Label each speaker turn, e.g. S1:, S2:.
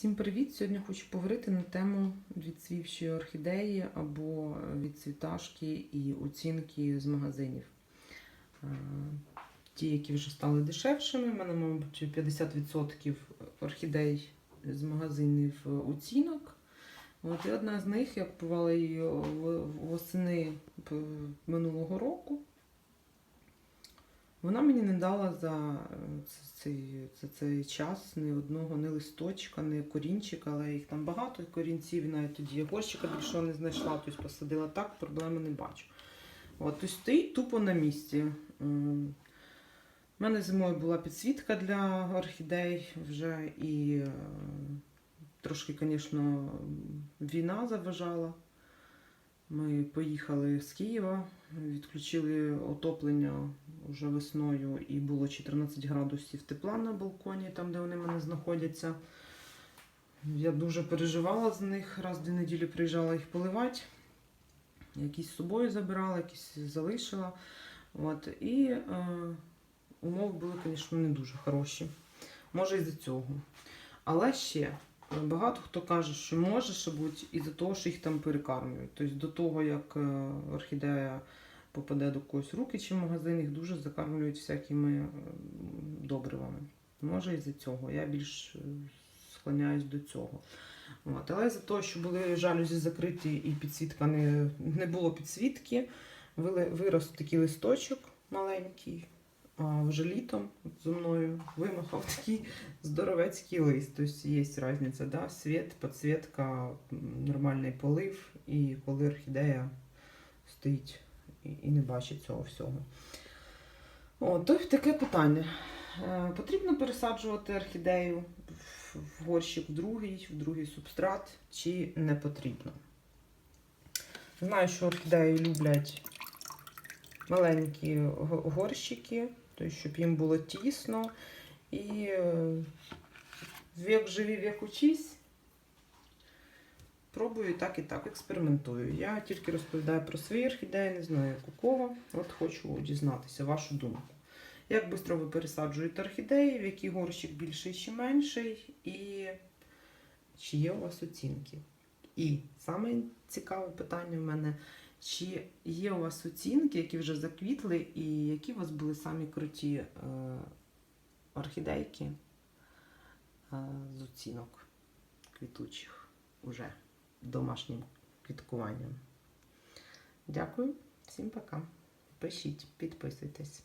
S1: Всім привіт! Сьогодні хочу поговорити на тему відцвівшої орхідеї або відцвіташки і оцінки з магазинів. Е, Ті, які вже стали дешевшими, в мене, мабуть, 50% орхідей з магазинів оцінок. От, і одна з них я купувала її восени минулого року. Вона мені не дала за е, цей, за цей час ні одного, ні листочка, ні корінчика, але їх там багато корінців, навіть тоді горщика більшого не знайшла, тобто посадила так, проблеми не бачу. От, тобто стоїть тупо на місці. У мене зимою була підсвітка для орхідей вже і е, трошки, звісно, війна заважала. Ми поїхали з Києва, відключили отоплення вже весною і було 14 градусів тепла на балконі, там, де вони мене знаходяться. Я дуже переживала за них, раз в дві неділі приїжджала їх поливати. Якісь з собою забирала, якісь залишила. От. І е, умови були, звісно, не дуже хороші. Може, із-за цього. Але ще багато хто каже, що може ще бути із-за того, що їх там перекармлюють. Тобто до того, як е, орхідея попаде до когось руки чи в магазин, їх дуже закармлюють всякими е, добривами. Може із-за цього. Я більш е, склоняюсь до цього. От. Але за те, що були жалюзі закриті і підсвітка не, не було підсвітки, вирос такий листочок маленький. Вже літом зі мною вимахав такий здоровецький лист. Тобто є різниця, да? світ, підсвітка, нормальний полив, і коли орхідея стоїть і, не бачить цього всього. О, то таке питання. Е, Потрібно пересаджувати орхідею в горщик в другий, в другий субстрат, чи не потрібно? Знаю, що орхідеї люблять маленькі горщики, тобто, щоб їм було тісно. І е, вік живі, вік учись. Пробую так і так, експериментую. Я тільки розповідаю про свої орхідеї, не знаю, як у кого. От хочу дізнатися вашу думку. Як швидко ви пересаджуєте орхідеї, в який горщик більший чи менший, і чи є у вас оцінки? І саме цікаве питання в мене, чи є у вас оцінки, які вже заквітли, і які у вас були самі круті е, орхідейки е, з оцінок квітучих уже домашнім квіткуванням. Дякую, всім пока. Пишіть, підписуйтесь.